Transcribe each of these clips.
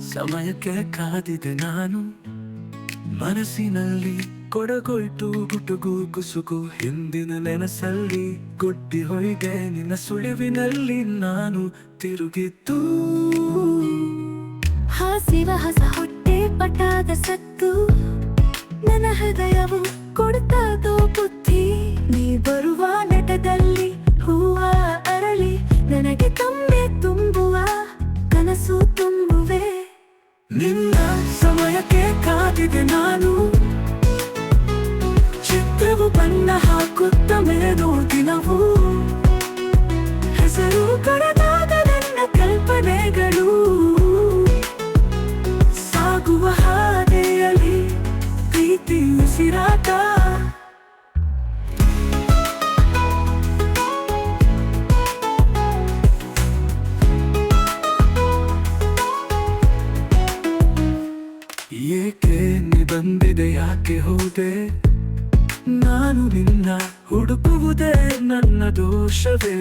ಸಮಯಕ್ಕೆ ಕಾದಿದೆ ನಾನು. ಮನಸ್ಸಿನಲ್ಲಿ ಕೊಡಗೊಯ್ತು ಗುಟುಗು ಕುಸುಗು ಹಿಂದಿನ ನೆನಸಲ್ಲಿ ಗುಡ್ಡಿ ಹೊಯ್ಗೆ ನಿನ್ನ ಸುಳಿವಿನಲ್ಲಿ ನಾನು ತಿರುಗಿದ್ದು. ಹಾಸಿವ ಹಸ ಹೊಟ್ಟೆ ಪಟಾದ ಸತ್ತು. ನನ್ನ ಹೃದಯವು ನಿನ್ನ ಸಮಯಕ್ಕೆ ಕಾದಿದೆ ನಾನು. ಚಿತ್ರವು ಬಣ್ಣ ಹಾಕುತ್ತ ಮೇಲೂ ದಿನವೂ. ಹೆಸರು ಕಡದಾದ ನನ್ನ ಕಲ್ಪನೆಗಳು ಏಕೆ ನೀ ಬಂದಿದೆ? ಯಾಕೆ ಹೋದೆ? ನಾನು ನಿನ್ನ ಹುಡುಕುವುದೇ ನನ್ನ ದೋಷವೇ?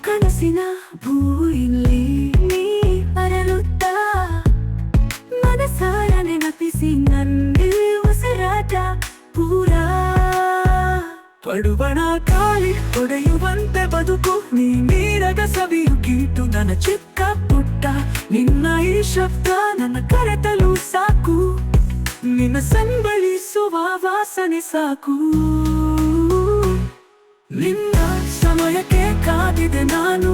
ಕನಸಿನ ಭೂಯಿಲ್ಲಿ ನೀ ಅರಳುತ್ತ? ಮನಸಾರ ನೆನಪಿಸಿ ನನ್ನೇ ಉಸಿರಾಟ ಪೂರ? ಪಡುವಣ ಕಾಲಿ ಹೊಡೆಯುವಂತೆ ಬದುಕು ನೀ ನೀರದ ಸವಿಯು ಕೀಟು ನನ್ನ ಚಿಕ್ಕ ಪುಟ್ಟ ನಿನ್ನ ಈ ಶಬ್ದ. ಸಂಬಳಿಸುವ ವಾಸನೆ ಸಾಕು ನಿನ್ನ ಸಮಯಕ್ಕೆ ಕಾದಿದೆ ನಾನು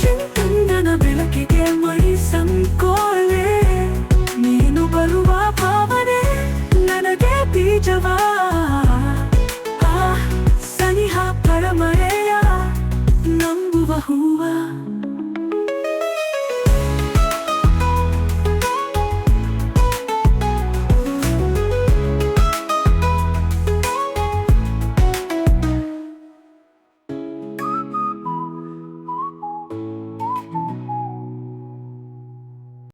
ಚಿಂತನ ಬೆಳಕಿಗೆ ಮಳಿ ಸಂಕೋಲೆ ನೀನು ಬರುವ ಭಾವನೆ ನನಗೆ ಬೀಜವಾ ಸನಿಹ ಪರಮಳೆಯ ನಂಬುವ ಹೂವ